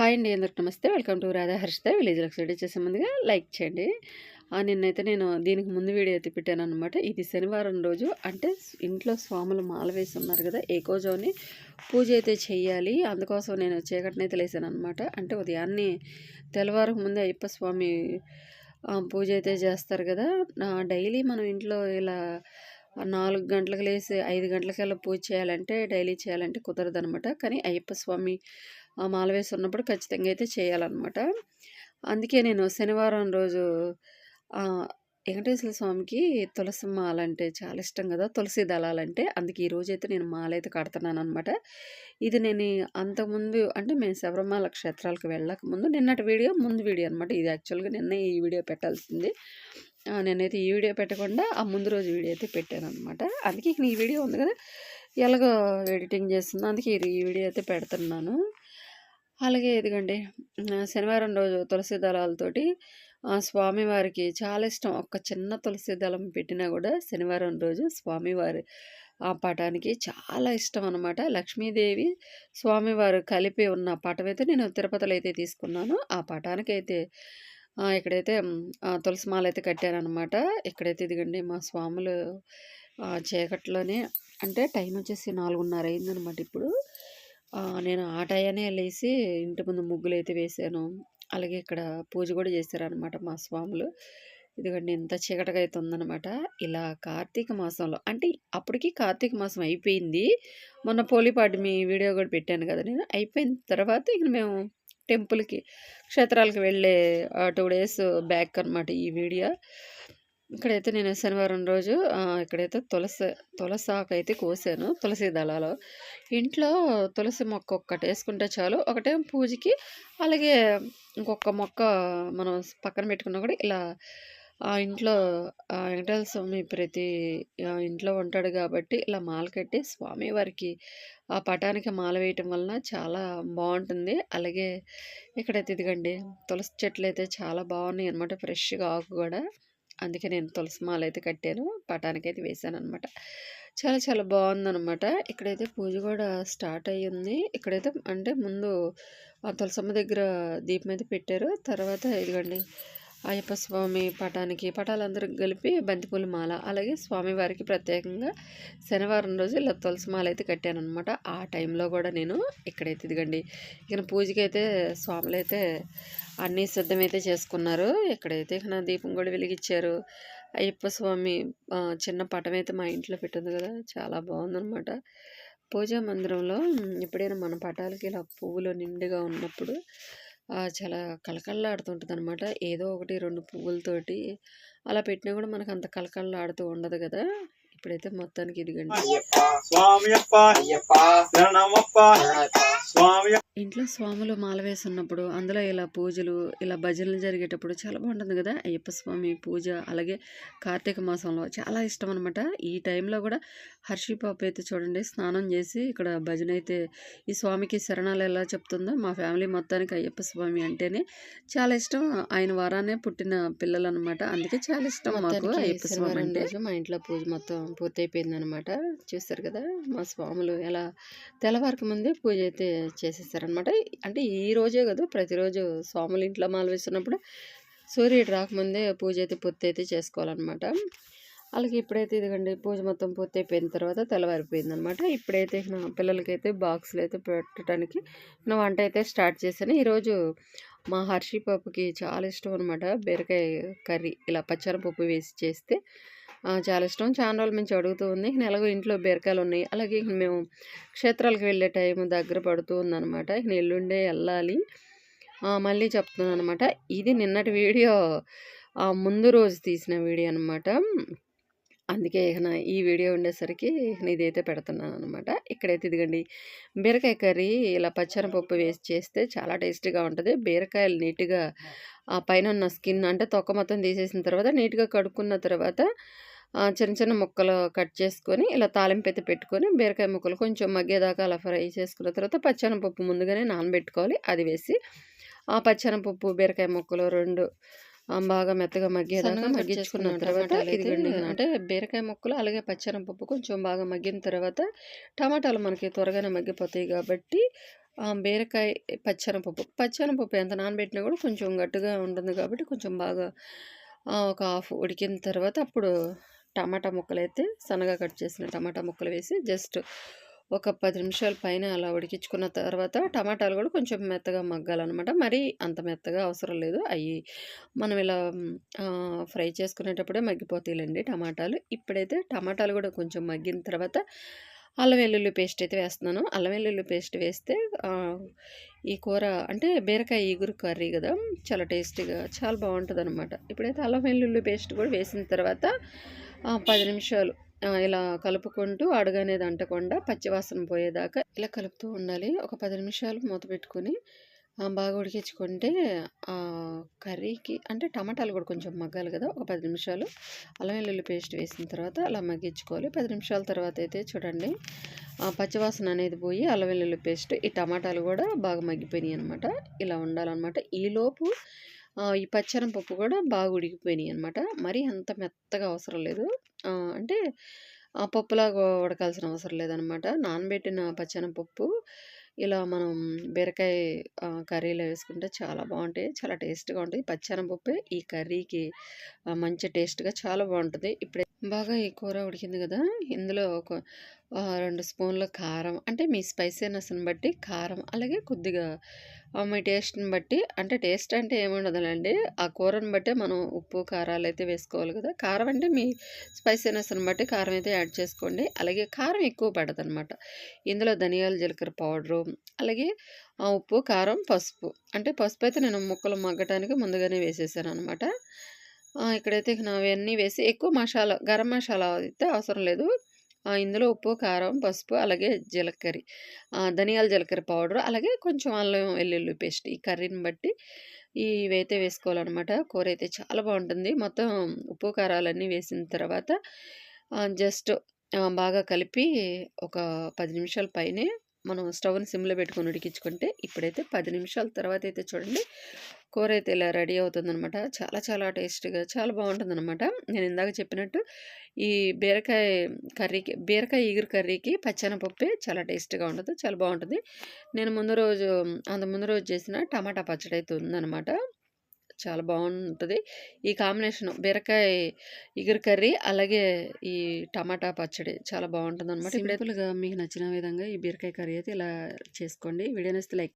Hi అండి అందరికి namaste. Welcome to Radha Harshitha village Lakshmi చేసే ముందుగా లైక్ చేయండి. నిన్నైతే నేను దీనికి ముందు వీడియో అయితే పెట్టాను అనమాట ఇది శనివారం రోజు. అంటే ఇంట్లో స్వాములు మాల వేసి ఉన్నారు కదా ఏకోజోని పూజ అయితే చేయాలి. అందుకోసం నేను చీకటినైతే లేసాను అనమాట అంటే ఉదయాన్నే తెల్లవారం ముందే అయ్యప్ప స్వామి పూజ అయితే చేస్తారు కదా. డైలీ మనం ఇంట్లో ఇలా నాలుగు గంటలకు లేసి ఐదు గంటలకల్లా పూజ చేయాలంటే డైలీ చేయాలంటే కుదరదు అనమాట కానీ అయ్యప్ప స్వామి మాల వేసి ఉన్నప్పుడు ఖచ్చితంగా అయితే చేయాలన్నమాట. అందుకే నేను శనివారం రోజు వెంకటేశ్వర స్వామికి తులసి మాల అంటే చాలా ఇష్టం కదా తులసి దళాలంటే. అందుకే ఈరోజు అయితే నేను మాల అయితే కడుతున్నాను అనమాట ఇది నేను అంతకుముందు అంటే మేము శబరిమల క్షేత్రాలకు వెళ్ళక ముందు నిన్నటి వీడియో ముందు వీడియో అనమాట ఇది యాక్చువల్గా నిన్నే ఈ వీడియో పెట్టాల్సింది. నేనైతే ఈ వీడియో పెట్టకుండా ఆ ముందు రోజు వీడియో అయితే పెట్టాను అనమాట అందుకే ఇక ఈ వీడియో ఉంది కదా ఎలాగో ఎడిటింగ్ చేస్తుంది అందుకే ఈ వీడియో అయితే పెడుతున్నాను. అలాగే ఇదిగండి శనివారం రోజు తులసి దళాలతోటి స్వామివారికి చాలా ఇష్టం. ఒక్క చిన్న తులసి దళం పెట్టినా కూడా శనివారం రోజు స్వామివారి ఆ పటానికి చాలా ఇష్టం అనమాట లక్ష్మీదేవి స్వామివారు కలిపి ఉన్న పటం అయితే నేను తిరుపతిలో అయితే తీసుకున్నాను. ఆ పటానికి అయితే ఇక్కడైతే ఆ, తులసి మాల అయితే కట్టారనమాట ఇక్కడైతే ఇదిగండి మా స్వాములు చీకట్లోనే అంటే టైం వచ్చేసి నాలుగున్నర అయిందనమాట ఇప్పుడు. నేను ఆ టయానే ఇంటి ముందు ముగ్గులు అయితే వేసాను. అలాగే ఇక్కడ పూజ కూడా చేశారనమాట మా స్వాములు. ఎందుకంటే ఇంత చీకటిగా అయితే ఉందనమాట ఇలా కార్తీక మాసంలో అంటే అప్పటికి కార్తీక మాసం అయిపోయింది. మొన్న పోలిపాటి మీ వీడియో కూడా పెట్టాను కదా నేను. అయిపోయిన తర్వాత ఇక మేము టెంపుల్కి క్షేత్రాలకు వెళ్ళే టూ డేస్ బ్యాక్ అనమాట ఈ వీడియో. ఇక్కడైతే నేను శనివారం రోజు ఇక్కడైతే తులసి తులసాకు అయితే కోసాను తులసి దళాలు. ఇంట్లో తులసి మొక్క ఒక్కటి వేసుకుంటే చాలు. ఒకటే పూజకి అలాగే ఇంకొక మొక్క మనం పక్కన పెట్టుకున్నా కూడా ఇలా ఆ ఇంట్లో వెంకటేశ్వర స్వామి ప్రతి ఇంట్లో ఉంటాడు కాబట్టి ఇలా మాల కట్టి స్వామి వారికి ఆ పటానికి మాల వేయటం వలన చాలా బాగుంటుంది. అలాగే ఇక్కడైతే ఇదిగండి తులసి చెట్లు అయితే చాలా బాగున్నాయి అనమాట ఫ్రెష్గా ఆకు కూడా. అందుకే నేను తులసి మాల అయితే కట్టాను. పటానికి అయితే వేసాను అనమాట చాలా చాలా బాగుందనమాట ఇక్కడైతే పూజ కూడా స్టార్ట్ అయ్యింది. ఇక్కడైతే అంటే ముందు ఆ తులసమ్మ దగ్గర దీపం అయితే పెట్టారు. తర్వాత ఇదిగండి అయ్యప్ప స్వామి పటానికి పటాలందరూ కలిపి బంతిపూల మాల అలాగే స్వామివారికి ప్రత్యేకంగా శనివారం రోజు ఇలా తులసి మాల అయితే కట్టాను అనమాట ఆ టైంలో కూడా నేను ఇక్కడైతే ఇదిగండి ఇక పూజకైతే స్వాములు అయితే అన్నీ సిద్ధమైతే చేసుకున్నారు. ఇక్కడైతే ఇక నా దీపం కూడా వెలిగించారు. అయ్యప్ప స్వామి చిన్న పటం అయితే మా ఇంట్లో పెట్టింది కదా చాలా బాగుందనమాట పూజా మందిరంలో ఎప్పుడైనా మన పటాలకి ఇలా పువ్వులు నిండుగా ఉన్నప్పుడు చాలా కళకళలాడుతుంటుంది అనమాట ఏదో ఒకటి రెండు పువ్వులతోటి అలా పెట్టినా కూడా మనకు అంత కళకళలాడుతూ ఉండదు కదా. ఇప్పుడైతే మొత్తానికి ఇదిగండి. ఇంట్లో స్వాములు మాల వేసున్నప్పుడు అందులో ఇలా పూజలు ఇలా భజనలు జరిగేటప్పుడు చాలా బాగుంటుంది కదా. అయ్యప్ప స్వామి పూజ అలాగే కార్తీక మాసంలో చాలా ఇష్టం అనమాట ఈ టైంలో కూడా హర్షి పాప అయితే చూడండి స్నానం చేసి ఇక్కడ భజన అయితే ఈ స్వామికి శరణాలు ఎలా చెప్తుందో మా ఫ్యామిలీ మొత్తానికి అయ్యప్ప స్వామి అంటేనే చాలా ఇష్టం. ఆయన వారానే పుట్టిన పిల్లలు అనమాట అందుకే చాలా ఇష్టం మాకు అయ్యప్ప స్వామి అంటే. మా ఇంట్లో పూజ మొత్తం పూర్తయిపోయింది అనమాట చూస్తారు కదా మా స్వాములు ఎలా తెల్లవారికి ముందే పూజ అయితే చేసేసారనమాట అంటే ఈ రోజే కదా ప్రతిరోజు స్వాములు ఇంట్లో మాలు వేస్తున్నప్పుడు సూర్యుడు రాకముందే పూజ అయితే పూర్తి అయితే చేసుకోవాలన్నమాట. అలాగే ఇప్పుడైతే ఇదిగండి పూజ మొత్తం పూర్తి అయిపోయిన తర్వాత తెల్లవారిపోయింది అనమాట ఇప్పుడైతే నా పిల్లలకైతే బాక్సులు అయితే పెట్టడానికి నా వంట అయితే స్టార్ట్ చేశాను. ఈరోజు మా హర్షి పాపకి చాలా ఇష్టం అనమాట బీరకాయ కర్రీ ఇలా పచ్చనపప్పు వేసి చేస్తే చాలా ఇష్టం. చాలా రోజులు నుంచి అడుగుతూ ఉంది. నెలగో ఎలాగో ఇంట్లో బీరకాయలు ఉన్నాయి. అలాగే మేము క్షేత్రాలకు వెళ్ళే టైం దగ్గర పడుతూ ఉందన్నమాట. ఇక ఎల్లుండే వెళ్ళాలి. మళ్ళీ చెప్తున్నాను అనమాట ఇది నిన్నటి వీడియో. ముందు రోజు తీసిన వీడియో అనమాట అందుకే ఇక నా ఈ వీడియో ఉండేసరికి ఇదైతే పెడుతున్నాను అనమాట ఇక్కడైతే ఇదిగండి. బీరకాయ కర్రీ ఇలా పచ్చనపప్పు వేసి చేస్తే చాలా టేస్టీగా ఉంటుంది. బీరకాయలు నీట్గా ఆ పైన ఉన్న స్కిన్ అంటే తొక్క మొత్తం తీసేసిన తర్వాత నీట్గా కడుక్కున్న తర్వాత చిన్న చిన్న ముక్కలు కట్ చేసుకొని ఇలా తాలింపు అయితే పెట్టుకొని బీరకాయ ముక్కలు కొంచెం మగ్గేదాకా అలా ఫ్రై చేసుకున్న తర్వాత పచ్చనపప్పు ముందుగానే నానబెట్టుకోవాలి అది వేసి ఆ పచ్చనపప్పు బీరకాయ ముక్కలు రెండు బాగా మెత్తగా మగ్గేదాకా మగ్గించుకున్న తర్వాత ఇదిగోండి అంటే బీరకాయ ముక్కలు అలాగే పచ్చనపప్పు కొంచెం బాగా మగ్గిన తర్వాత టమాటాలు మనకి త్వరగానే మగ్గిపోతాయి కాబట్టి ఆ! బీరకాయ పచ్చెనపప్పు. పచ్చెనపప్పు ఎంత నానబెట్టినా కూడా కొంచెం గట్టిగా ఉంటుంది కాబట్టి కొంచెం బాగా ఒక హాఫ్ ఉడికిన తర్వాత అప్పుడు టమాటా ముక్కలు అయితే సన్నగా కట్ చేసిన టమాటా ముక్కలు వేసి జస్ట్ ఒక పది నిమిషాల పైన అలా ఉడికించుకున్న తర్వాత టమాటాలు కూడా కొంచెం మెత్తగా మగ్గాలనమాట. మరీ అంత మెత్తగా అవసరం లేదు. అవి మనం ఇలా ఫ్రై చేసుకునేటప్పుడే మగ్గిపోతాయిలెండి టమాటాలు. ఇప్పుడైతే టమాటాలు కూడా కొంచెం మగ్గిన తర్వాత అల్లం వెల్లుల్లి పేస్ట్ అయితే వేస్తున్నాను. అల్లం వెల్లుల్లి పేస్ట్ వేస్తే ఈ కూర అంటే బీరకాయ ఇగురు కర్రీ కదా చాలా టేస్టీగా చాలా బాగుంటుంది అనమాట ఇప్పుడైతే అల్లం వెల్లుల్లి పేస్ట్ కూడా వేసిన తర్వాత పది నిమిషాలు ఇలా కలుపుకుంటూ అడుగనేది అంటకుండా పచ్చివాసన పోయేదాకా ఇలా కలుపుతూ ఉండాలి. ఒక పది నిమిషాలు మూత పెట్టుకొని బాగా ఉడికించుకుంటే కర్రీకి అంటే టమాటాలు కూడా కొంచెం మగ్గాలి కదా ఒక పది నిమిషాలు అల్లం వెల్లుల్లి పేస్ట్ వేసిన తర్వాత అలా మగ్గించుకోవాలి. పది నిమిషాల తర్వాత అయితే చూడండి ఆ పచ్చివాసన అనేది పోయి అల్లం వెల్లుల్లి పేస్ట్ ఈ టమాటాలు కూడా బాగా మగ్గిపోయినాయి అనమాట ఇలా ఉండాలన్నమాట ఈలోపు ఈ పచ్చరం పప్పు కూడా బాగా ఉడికిపోయినాయి అనమాట మరీ అంత మెత్తగా అవసరం లేదు. అంటే ఆ పప్పులాగా ఉడకాల్సిన అవసరం లేదనమాట. నానబెట్టిన పచ్చెనపప్పు ఇలా మనం బీరకాయ కర్రీలో వేసుకుంటే చాలా బాగుంటాయి చాలా టేస్ట్‌గా ఉంటుంది పచ్చనం పప్పు ఈ కర్రీకి మంచి టేస్ట్‌గా చాలా బాగుంటుంది ఇప్పుడే బాగా ఈ కూర ఉడికింది కదా ఇందులో ఒక రెండు స్పూన్ల కారం అంటే మీ స్పైసీనెస్‌ని బట్టి కారం, అలాగే కొద్దిగా మీ టేస్ట్‌ని బట్టి అంటే టేస్ట్ అంటే ఏముండదులండి ఆ కూరని బట్టే మనం ఉప్పు, కారాలు అయితే వేసుకోవాలి కదా కారం అంటే మీ స్పైసీనెస్‌ని బట్టి కారం అయితే యాడ్ చేసుకోండి. అలాగే కారం ఎక్కువ పడదనమాట. ఇందులో ధనియాల, జీలకర్ర పౌడరు, అలాగే ఉప్పు, కారం, పసుపు. అంటే పసుపు అయితే నేను ముక్కలు మగ్గటానికి ముందుగానే వేసేసాను అనమాట ఇక్కడైతే ఇక అవన్నీ వేసి ఎక్కువ మసాలా గరం మసాలా అయితే అవసరం లేదు. ఇందులో ఉప్పు, కారం, పసుపు అలాగే జీలకర్ర ధనియాల, జీలకర్ర పౌడరు అలాగే కొంచెం అల్లం వెల్లుల్లి పేస్ట్ ఈ కర్రీని బట్టి ఇవైతే వేసుకోవాలనమాట. అయితే చాలా బాగుంటుంది మొత్తం ఉప్పు, కారాలన్నీ వేసిన తర్వాత జస్ట్ బాగా కలిపి ఒక పది నిమిషాల పైనే మనం స్టవ్‌ని సిమ్‌లో పెట్టుకొని ఉడికించుకుంటే ఇప్పుడైతే పది నిమిషాల తర్వాత అయితే చూడండి కూరైతే ఇలా రెడీ అవుతుందనమాట. చాలా చాలా టేస్టీగా చాలా బావుంటుందనమాట. నేను ఇందాక చెప్పినట్టు ఈ బీరకాయ కర్రీకి బీరకాయ ఈగురు కర్రీకి పచ్చనపప్పే చాలా టేస్ట్‌గా ఉంటుంది చాలా బాగుంటుంది నేను ముందు రోజు అంత ముందు రోజు చేసిన టమాటా పచ్చడి అయితే ఉందనమాట. చాలా బాగుంటుంది ఈ కాంబినేషను బీరకాయ ఇగురు కర్రీ అలాగే ఈ టమాటా పచ్చడి చాలా బావుంటుందనమాట. సింపుల్‌గా మీకు నచ్చిన విధంగా ఈ బీరకాయ కర్రీ అయితే ఇలా చేసుకోండి. వీడియో నచ్చితే లైక్